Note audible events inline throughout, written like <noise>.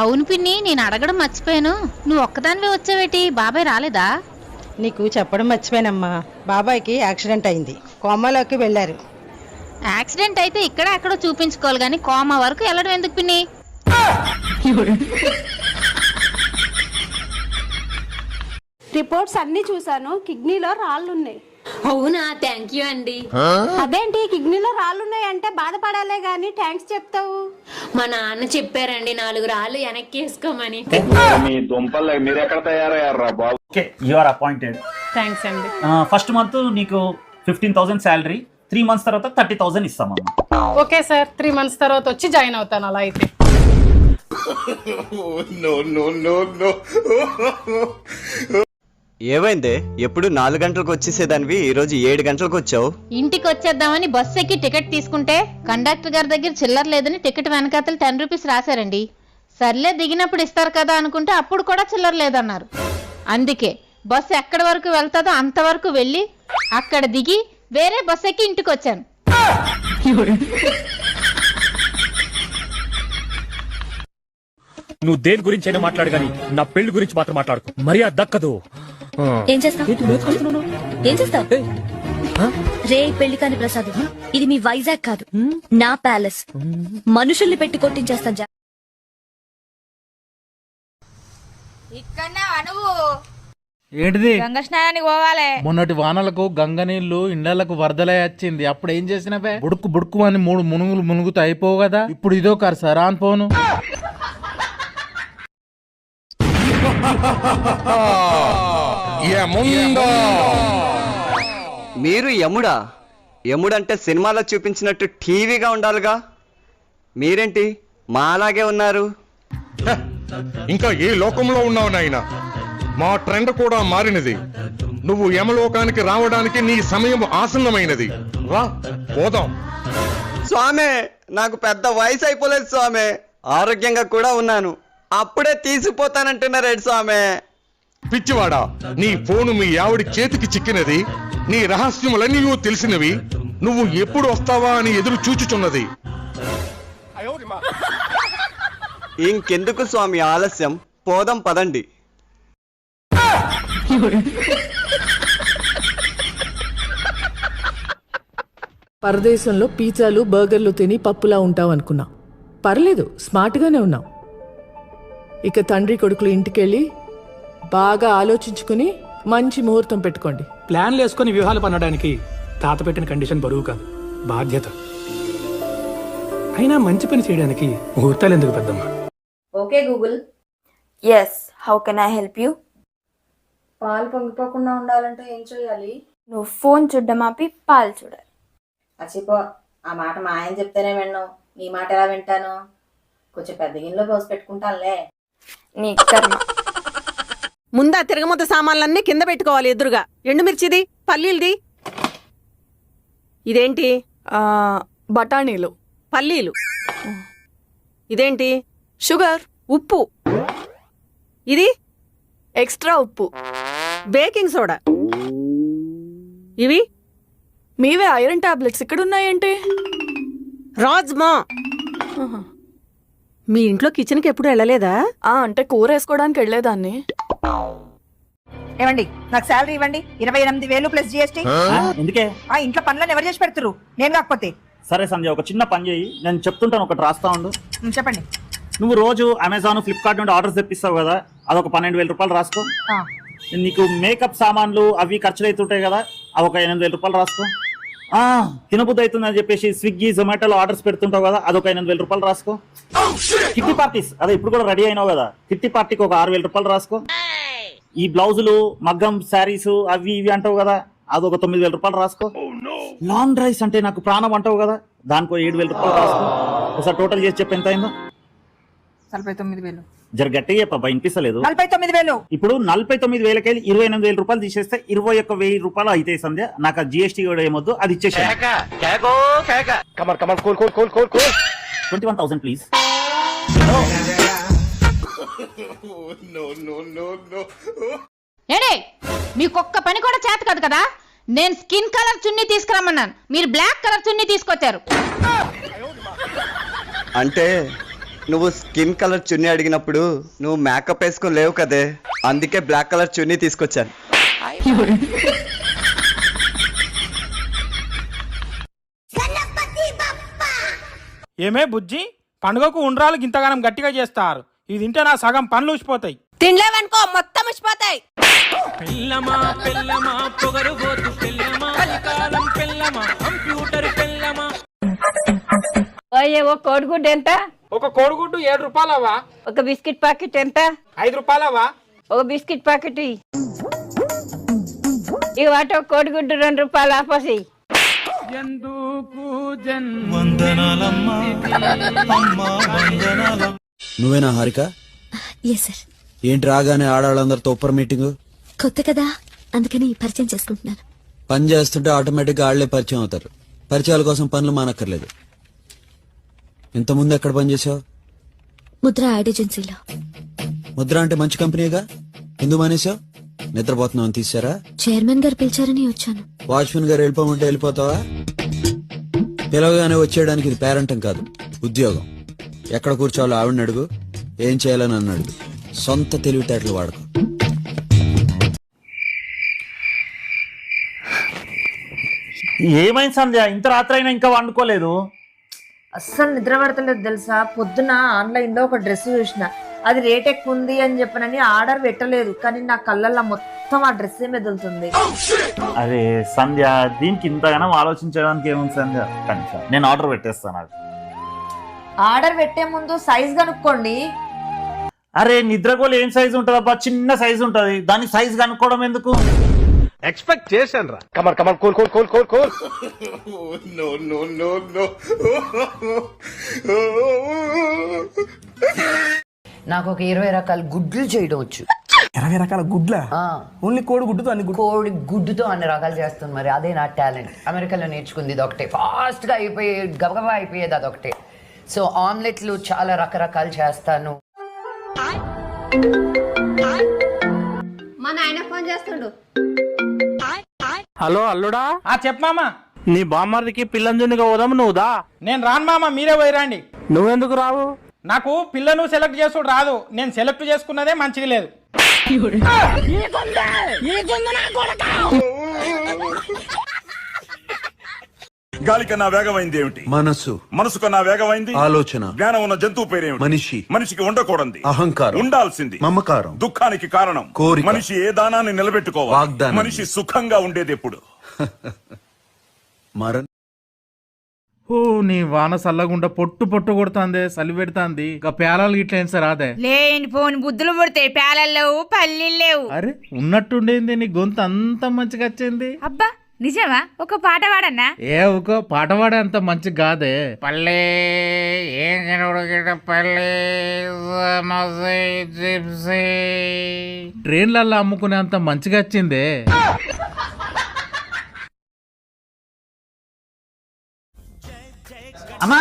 అవును పిన్ని నేను అడగడం మర్చిపోయాను. నువ్వు ఒక్కదానివే వచ్చావేటి? బాబాయ్ రాలేదా? నీకు చెప్పడం మర్చిపోయానమ్మా. బాబాయ్కి యాక్సిడెంట్ అయింది. కోమాలోకి వెళ్ళారు. యాక్సిడెంట్ అయితే ఇక్కడ ఎక్కడో చూపించుకోవాలి కానీ కోమా వరకు వెళ్ళడం ఎందుకు పిన్ని? <laughs> రిపోర్ట్స్ అన్ని చూశాను. కిడ్నీలో రాళ్ళు ఉన్నాయి అవునా? థ్యాంక్ యూ అండి. అదేంటి? కిడ్నీలో రాళ్ళు ఉన్నాయి అంటే బాధపడాలే గాని థ్యాంక్స్ చెప్తావు. మా నాన్న చెప్పారండి నాలుగు రాళ్ళు వెనక్కి వేసుకోమని మీ దుంపలు మీరు ఎక్కడ తయారయ్యారా బాబు? Okay you are appointed thanks అండి. ఫస్ట్ మంత్ నీకు fifteen thousand salary three months తర్వాత థర్టీ థౌసండ్ ఇస్తామమ్మా. ఓకే సార్ త్రీ మంత్స్ తర్వాత వచ్చి జాయిన్ అవుతాను అలా అయితే. <laughs> <laughs> ఏమైందే? ఎప్పుడు నాలుగు గంటలకు వచ్చేసేదానివి ఈరోజు ఏడు గంటలకు వచ్చావు? ఇంటికి వచ్చేద్దామని బస్సు ఎక్కి టికెట్ తీసుకుంటే కండక్టర్ గారి దగ్గర చిల్లర లేదని టికెట్ వెనకాతలు టెన్ రూపీస్ రాశారండి. సర్లే దిగినప్పుడు ఇస్తారు కదా అనుకుంటే అప్పుడు కూడా చిల్లర లేదన్నారు. అందుకే బస్సు ఎక్కడి వరకు వెళ్తాదో అంతవరకు వెళ్ళి అక్కడ దిగి వేరే బస్సు ఎక్కి ఇంటికి వచ్చాను. నువ్వు దేని గురించి అయినా మాట్లాడు కానీ నా పెళ్ళి గురించి మాత్రం మాట్లాడుకో. మర్యాద దక్కదు. ఏం చేస్తావు? ఏం చేస్తావు? రే పెళ్ళి కాని ప్రసాద్. ఇది మీ వైజాగ్ కాదు. నా ప్యాలెస్. మనుషుల్ని పెట్టి కొట్టించేస్తాను జా- ఏంటిది? గంగ స్నానానికి పోవాలి. మొన్నటి వానలకు గంగ నీళ్ళు ఇండ్లకు వరదలై వచ్చింది. అప్పుడు ఏం చేసినవే బుడుకు బుడుకు అని మూడు మునుగులు మునుగుతూ అయిపోవు కదా? ఇప్పుడు ఇదో కారు సరా అని పోను. మీరు యముడా? యముడంటే సినిమాలో చూపించినట్టు టీవీగా ఉండాలిగా. మీరేంటి? మా అలాగే ఉన్నారు. ఇంకా ఏ లోకంలో ఉన్నావు నాయన? మా ట్రెండ్ కూడా మారినది. నువ్వు యమలోకానికి రావడానికి నీ సమయం ఆసన్నమైనది. రా పోదాం. స్వామి నాకు పెద్ద వయసు అయిపోలేదు స్వామి. ఆరోగ్యంగా కూడా ఉన్నాను. అప్పుడే తీసిపోతానంటున్నారేడు స్వామి? పిచ్చివాడా నీ ఫోను మీ ఆవిడ చేతికి చిక్కినది నీ రహస్యములన్నీ తెలిసినవి నువ్వు ఎప్పుడు వస్తావా అని ఎదురు చూచుచున్నది. ఇంకెందుకు స్వామి ఆలస్యం? పోదాం పదండి. పరదేశంలో పిజ్జాలు బర్గర్లు తిని పప్పులా ఉంటావు అనుకున్నా పర్లేదు స్మార్ట్గానే ఉన్నావు. ఇక తండ్రి కొడుకులు ఇంటికెళ్ళి బాగా ఆలోచించుకుని మంచి ముహూర్తం పెట్టుకోండి. ప్లాన్లు వేసుకొని వ్యూహాలు పన్నడానికి తాత పెట్టిన కండిషన్ బరువు కాదు. బాధ్యత. అయినా మంచి పని చేయడానికి ముహూర్తాలు ఎందుకు పెద్దమ్మా? Okay Google. Yes how can I help you పాలు పొంగిపోకుండా ఉండాలంటే ఏం చేయాలి? నువ్వు ఫోన్ చూడడం ఆపి పాలు చూడాలి. అచ్చిపో ఆ మాట మా ఆయన చెప్తేనే విన్నావు నీ మాట ఎలా వింటాను? కొంచెం పెద్ద గిన్నెలో పోసి పెట్టుకుంటానులే. నీ కర్మ ముందా తిరగముద్ద సామాన్లన్నీ కింద పెట్టుకోవాలి ఎదురుగా. ఎండుమిర్చిది పల్లీలది. ఇదేంటి? బఠానీలు. పల్లీలు. ఇదేంటి? షుగర్ ఉప్పు. ఇది? ఎక్స్ట్రా ఉప్పు. Baking soda. ఇవి? మీవే ఐరన్ టాబ్లెట్స్ ఇక్కడ ఉన్నాయంటే రాజ్మా మీ ఇంట్లో కిచెన్కి ఎప్పుడు వెళ్ళలేదా? అంటే కూర వేసుకోవడానికి వెళ్ళేదాన్ని. ఏమండి నాకు శాలరీ ఇవ్వండి. ఇరవై ఎనిమిది వేలు ప్లస్ జిఎస్టీ ఎందుకే? ఆ ఇంట్లో పనులను ఎవరు చేసి పెడుతురు? నేను కాకపోతే. సరే సంజయ్ ఒక చిన్న పని చేయి. నేను చెప్తుంటాను ఒకటి రాస్తా ఉండు. ఉమ్, చెప్పండి. నువ్వు రోజు అమెజాన్ ఫ్లిప్కార్ట్ నుండి ఆర్డర్స్ తెప్పిస్తావు కదా? అదొక పన్నెండు వేల రూపాయలు రాసుకో. ఆ. నీకు మేకప్ సామాన్లు అవి ఖర్చులు అవుతుంటాయి కదా? అవి ఒక ఎనిమిది వేల రూపాయలు రాసుకో. ఆ, తినబుద్ధి అవుతుందని చెప్పేసి స్విగ్గీ జొమాటోలో ఆర్డర్స్ పెడుతుంటావు కదా? అదొక ఎనిమిది వేల రూపాయలు రాసుకో. Kitty parties. అదే ఇప్పుడు కూడా రెడీ అయినావు కదా? కిట్టి పార్టీకి ఒక ఆరు వేల రూపాయలు రాసుకో. ఈ బ్లౌజులు మగ్గం శారీస్ అవి ఇవి అంటావు కదా అదొక తొమ్మిది వేల రూపాయలు రాసుకో. లాంగ్ డ్రైవ్స్ అంటే నాకు ప్రాణం అంటావు కదా దానికో ఏడు వేల రూపాయలు రాసుకో. ఒకసారి టోటల్ చేసి చెప్పి ఎంత అయిందో. నలభై తొమ్మిది వేలు. జర గట్టిగా వినిపిస్తలేదు. నలభై తొమ్మిది వేలు. ఇప్పుడు నలభై తొమ్మిది వేలకెళ్ళి ఇరవై ఎనిమిది వేల రూపాయలు తీసేస్తే ఇరవై ఒక్క వెయ్యి రూపాయలు అయితే సంధ్య. నాకు ఆ జిఎస్టీ కూడా ఏమొద్దు అది ఇచ్చేసి కమర్ కమర్ కోల్ కోల్ కోల్ కోల్ కోల్ ట్వంటీ వన్ థౌసండ్ ప్లీజ్ <laughs> ఏడే మీకు ఒక్క పని కూడా చేత కాదు కదా? నేను స్కిన్ కలర్ చున్నీ తీసుకురమ్మన్నాను. మీరు బ్లాక్ కలర్ చున్నీ తీసుకొచ్చారు. అంటే నువ్వు స్కిన్ కలర్ చున్నీ అడిగినప్పుడు నువ్వు మేకప్ వేసుకొని లేవు కదే. అందుకే బ్లాక్ కలర్ చున్నీ తీసుకొచ్చాను. ఏమే బుజ్జి? పండుగకు ఉండ్రాలు ఇంతగానం గట్టిగా చేస్తారు. ఇది తింటే నా సగం పనులు ఊసిపోతాయి. తినలేవనుకో మొత్తం ఉచ్చిపోతాయి పెళ్ళమా పెళ్ళమా పొగరుబోతు పెళ్ళమా కలికాలం పెళ్ళమా కంప్యూటర్ పెళ్ళమా. ఓ కోడిగుడ్డు ఎంత? ఒక కోడిగుడ్డు ఏడు రూపాయలవా ఒక బిస్కెట్ ప్యాకెట్ ఎంత? ఐదు రూపాయలవా ఒక బిస్కెట్ ప్యాకెట్. ఇక వాటి ఒక కోడిగుడ్డు రెండు రూపాయలు ఆపసి ఎందుకు జన్మ? నువ్వేనా హారిక? ఎస్ సార్ ఏంటి రాగానే ఆడవాళ్ళందరితో ఉప్పర్ మీటింగ్? కొత్త కదా అందుకని పరిచయం చేసుకుంటున్నాను. పని చేస్తుంటే ఆటోమేటిక్గా ఆళ్ళే పరిచయం అవుతారు. పరిచయాల కోసం పనులు మానక్కర్లేదు. ఇంత ముందు ఎక్కడ పనిచేసావు ముద్ర యాడ్ ఏజెన్సీలో. ముద్ర అంటే మంచి కంపెనీగా? ఎందుకు మానేశావు? నిద్రపోతున్నావు తీసారా చైర్మన్ గారు పిలిచారని వచ్చాను. వాచ్మెన్ గారు వెళ్ళిపోమంటే వెళ్ళిపోతావా? పిలవగానే వచ్చేయడానికి ఇది పేరంటం కాదు ఉద్యోగం. ఎక్కడ కూర్చోవాలో ఆవిడని అడుగు. ఏం చేయాలని నన్ను అడుగు. సొంత తెలివితేటలు వాడకు. ఏమైంది సంధ్య? ఇంత రాత్రి అయినా ఇంకా వండుకోలేదు. అస్సలు నిద్ర పడతలేదు తెలుసా? పొద్దున ఆన్లైన్లో ఒక డ్రెస్ చూసిన. అది రేట్ ఎక్కువ ఉంది అని చెప్పనని ఆర్డర్ పెట్టలేదు. కానీ నా కళ్ళల్లో మొత్తం ఆ డ్రెస్ మెదులుతుంది. అరే సంధ్య దీనికి ఇంతగానో ఆలోచించడానికి ఏముంది సంధ్య? కనీసం. నేను ఆర్డర్ పెట్టేస్తాను అది. ఆర్డర్ పెట్టే ముందు సైజ్ కనుక్కోండి. అరే నిద్రగోలు ఏం సైజు ఉంటుందబ్బా? చిన్న సైజు ఉంటది. దాని సైజు కనుక్కోవడం ఎందుకు? ఎక్స్పెక్ట్ చేశాను రా కమర్ కమర్ కోల్ కోల్ కోల్ కోల్ కోల్ నో నో నో నో నాకు ఒక ఇరవై రకాల గుడ్లు చేయడం వచ్చు. ఇరవై రకాల గుడ్ల? ఓన్లీ కోడి గుడ్డుతో అన్ని గుడ్డు కోడి గుడ్డుతో అన్ని రకాలు చేస్తాను మరి. అదే నా టాలెంట్. అమెరికాలో నేర్చుకుంది ఇది ఒకటే. ఫాస్ట్గా అయిపోయే గబగబా అయిపోయేది అదొకటే. సో ఆమ్లెట్లు చాలా రకరకాలు చేస్తాను. మా నాయన ఫోన్ చేస్తుండు. హలో అల్లుడా? ఆ చెప్పమామా నీ బామ్మర్దికి పిల్లంజునిగా పోదాము నువ్వు దా. నేను రాను మామ మీరే పోయిరండి నువ్వెందుకు రావు? నాకు పిల్లను సెలెక్ట్ చేసుడు రాదు. నేను సెలెక్ట్ చేసుకున్నదే మంచిగా లేదు. గాలి కన్నా వేగమైంది ఏమిటి? మనసు. మనసు కన్నా వేగమైంది? ఆలోచన. జ్ఞానం ఉన్న జంతువు పేరేమిటి మనిషి. మనిషికి ఉండకూడదు. అహంకారం. ఉండాల్సింది. మమకారం. దుఃఖానికి కారణం. కోరిక. మనిషి ఏ దానాన్ని నిలబెట్టుకోవాలి? వాగ్దానం. మనిషి సుఖంగా ఉండేది ఎప్పుడు? <laughs> మరణ్ ఓ నీ వాన సల్లగుండా పొట్టు పొట్టు కొడుతుంది సలి పెడుతుంది. ఇక పేలాలు గిట్ల ఏం సార్ అదే లేని ఫోన్ బుద్ధులు పుడతాయి పేలలు లేవు పల్లీలు లేవు. అరే ఉన్నట్టుండేంది నీ గొంతు అంత మంచిగా వచ్చింది? అబ్బా నిజమా? ఒక పాట పాడన్నా? ఏ ఒక పాట పాడే అంత మంచి కాదే పల్లె ఏం కనబడగట పల్లె ట్రైన్లల్లో అమ్ముకునే అంత మంచిగా వచ్చిందే. అమ్మా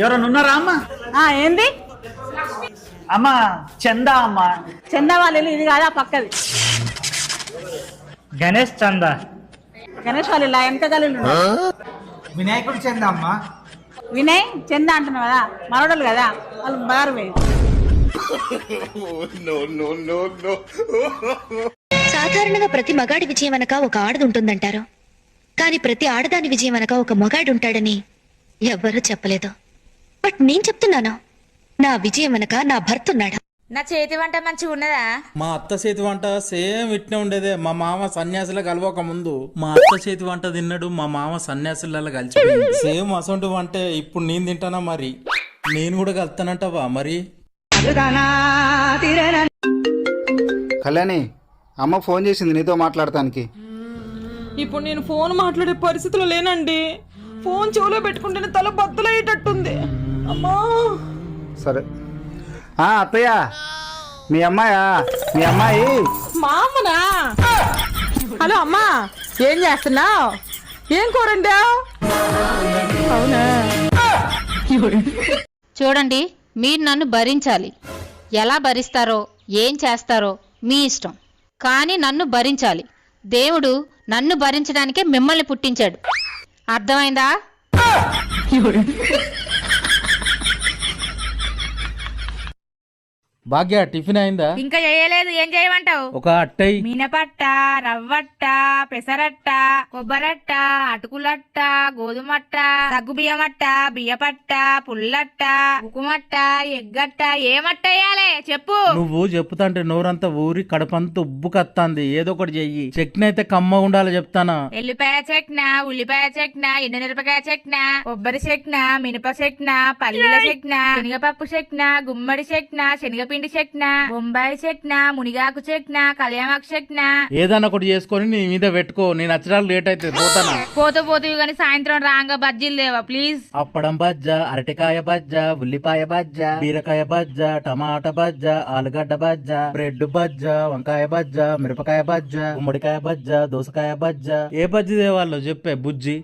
ఎవరైనా ఉన్నారా అమ్మా? ఏంది? అమ్మా చందా అమ్మా. చందా వాళ్ళు ఇది కాదా పక్కది? గణేష్ చందా. గణేష్ వాళ్ళు ఇలా ఎంత గలు వినాయకుడు చెందా అమ్మా. వినయ్ చందా అంటున్నావు కదా? మనోడలు కదా? వాళ్ళు బారు సాధారణంగా ప్రతి మగాడి విజయం అనక ఒక ఆడది ఉంటుందంటారు. కానీ ప్రతి ఆడదాని విజయం అనక ఒక మగాడు ఉంటాడని ఎవ్వరూ చెప్పలేదు. బట్ నేను చెప్తున్నాను నా విజయం అనక నా భర్త ఉన్నాడు. నా చేతి వంట మంచిగా ఉన్నదా? మా అత్త చేతి వంట సేమ్ ఇట్నే ఉండేదే. మా మామ సన్యాసుల కలవక ముందు మా అత్త చేతి వంట తిన్నాడు మా మామ సన్యాసులలో కలిసి సేమ్ అసొంటి వంటే ఇప్పుడు నేను తింటానా మరి? నేను కూడా కలుతానంటావా మరి? కళ్యాణి అమ్మ ఫోన్ చేసింది నీతో మాట్లాడటానికి. ఇప్పుడు నేను ఫోన్ మాట్లాడే పరిస్థితిలో లేనండి. ఫోన్ చెవులో పెట్టుకుంటేనే తల బద్దలయ్యేటట్టుంది. అమ్మా! సరే. అత్తయ్య. మీ అమ్మాయా? మీ అమ్మాయి? మా అమ్మనా హలో అమ్మా. ఏం చేస్తున్నావు? ఏం కూరండా అవునా? చూడండి మీరు నన్ను భరించాలి. ఎలా భరిస్తారో ఏం చేస్తారో మీ ఇష్టం. కానీ నన్ను భరించాలి. దేవుడు నన్ను భరించడానికే మిమ్మల్ని పుట్టించాడు. అర్థమైందా? భాగ్య టిఫిన్ అయిందా? ఇంకా చేయలేదు. ఏం చేయమంటావు? ఒక అట్టై మినపట్ట రవ్వట్ట పెసరట్ట కొబ్బరట్ట అటుకులట్ట గోధుమట్ట సగ్గు బియ్యమట్ట బియ్యపట్ట పుల్లట్ట ఉకుమట్ట ఎగ్గట్ట ఏమట్ట వేయాలి? చెప్పు. నువ్వు చెప్తాంటే నోరంతా ఊరి కడపంతా ఉబ్బు కత్తాంది. ఏదో ఒకటి చెయ్యి. చట్నీ అయితే కమ్మ ఉండాలి చెప్తానా? ఎల్లిపాయ చెట్న ఉల్లిపాయ చెట్న ఎండుమిరపకాయ చెట్న కొబ్బరి చెట్న మినప చెట్న పల్లీల చెట్న శనగపప్పు చెట్న గుమ్మడి చెట్న శనగపిండి చెట్న బొంబాయి చెట్న మునిగాకు చెట్న కళ్యామాకు చెట్న? ఏదన్నా ఒకటి చేసుకొని నీ మీద పెట్టుకో. నేను నచ్చడానికి లేట్ అయితే పోతానా? పోతూ పోతూ గాని సాయంత్రం రాంగా బజ్జీలు లేవా ప్లీజ్? అప్పడం బజ్జ అరటికాయ బజ్జ ఉల్లిపాయ బజ్జ బీరకాయ బజ్జ టమాటా బజ్జ ఆలుగడ్డ బజ్జ బ్రెడ్ బజ్జ వంకాయ బజ్జ మిరపకాయ బజ్జ గుమ్మడికాయ బజ్జ దోసకాయ బజ్జ. ఏ బజ్జి తేవాలో చెప్పే బుజ్జి?